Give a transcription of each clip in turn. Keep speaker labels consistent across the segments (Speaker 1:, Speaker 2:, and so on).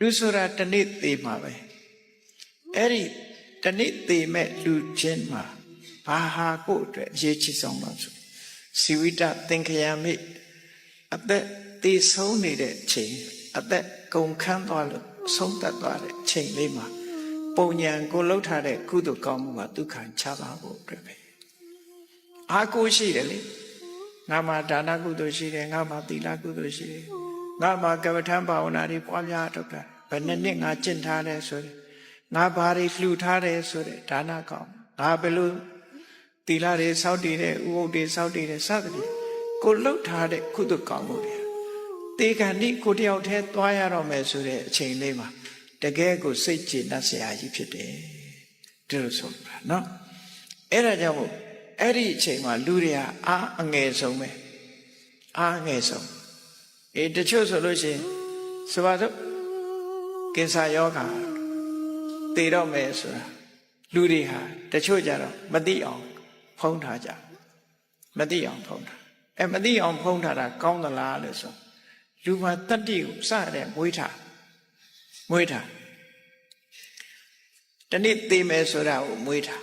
Speaker 1: လူဆိုတာတနေ့သေးမှာပဲအဲ့ဒီတနေ့သေးမဲ့လူချင်းမှာဘာဟာကိုယ့်အတွက်အရေးကြီးဆုံးလို့ဆိုစီဝိတသင်္ခယမိအသက်သေဆုံးနေတဲ့အချိန်အသက်ကုန်ခန်းသွားလို့ဆုံးသက်သွားတဲ့အချိန်လေးမှာပုံညာကိုလှုပ်ထားတဲ့ကုသိုလ်ကောင်းမှုကဒုက္ခချပါဖို့အတွက်ပဲအားကိုးရှိတယ်လေငါမှာဒါနကုသိုလ်ရှိတယ်ငါမှာသီလကုသိုလ်ရှိတယ် ငါမှာကမ္မထံဘာဝနာတွေပွားများတော့တာဘယ်နှစ်နှစ်ငါကျင့်ထားတယ်ဆိုတယ်ငါဘာတွေလှူထားတယ်ဆိုတဲ့ဒါနကောင်းငါဘယ်လိုသီလတွေစောင့်တည်တဲ့ဥပုပ်တွေစောင့်တည်တဲ့စသဖြင့်ကိုလှုပ်ထားတဲ့ကုသိုလ်ကောင်းမှုတွေတေခဏိကိုတယောက်တည်းသွားရတော့မယ်ဆိုတဲ့အချိန်လေးမှာတကယ်ကိုစိတ်ကျေနပ်စရာကြီးဖြစ်တယ်ဒီလိုဆိုပါနော်အဲ့ဒါကြောင့်မို့အဲ့ဒီအချိန်မှာလူတွေကအာအငယ်ဆုံးပဲအာအငယ်ဆုံး အေးတချို့ဆိုလို့ရှိရင်ဆိုပါစို့ကင်ဆာယောဂါတည်တော့မယ်ဆိုတာလူတွေဟာတချို့ကြတော့မသိအောင်ဖုံးထားကြမသိအောင်ဖုံးထားအဲမသိအောင်ဖုံးထားတာကောင်းသလားလို့ဆိုလူမှာတတ္တိကိုစတဲ့မွေးထားမွေးထားတနေ့သိမယ်ဆိုတာကိုမွေးထား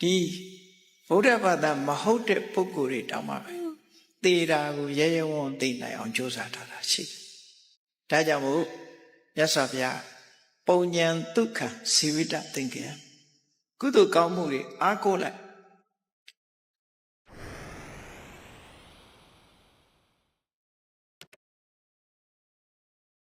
Speaker 1: ဒီဗုဒ္ဓဘာသာမဟုတ်တဲ့ပုဂ္ဂိုလ်တွေတောင်းပါပဲ သေတာကိုရဲရဲဝံ့ဝံ့သိနိုင်အောင်ကြိုးစားထားတာရှိတယ်ဒါကြောင့်မို့မြတ်စွာဘုရားပုံညံဒုက္ခစီဝိတသင်္ကေယကုသိုလ်ကောင်းမှုတွေအားကိုးလိုက်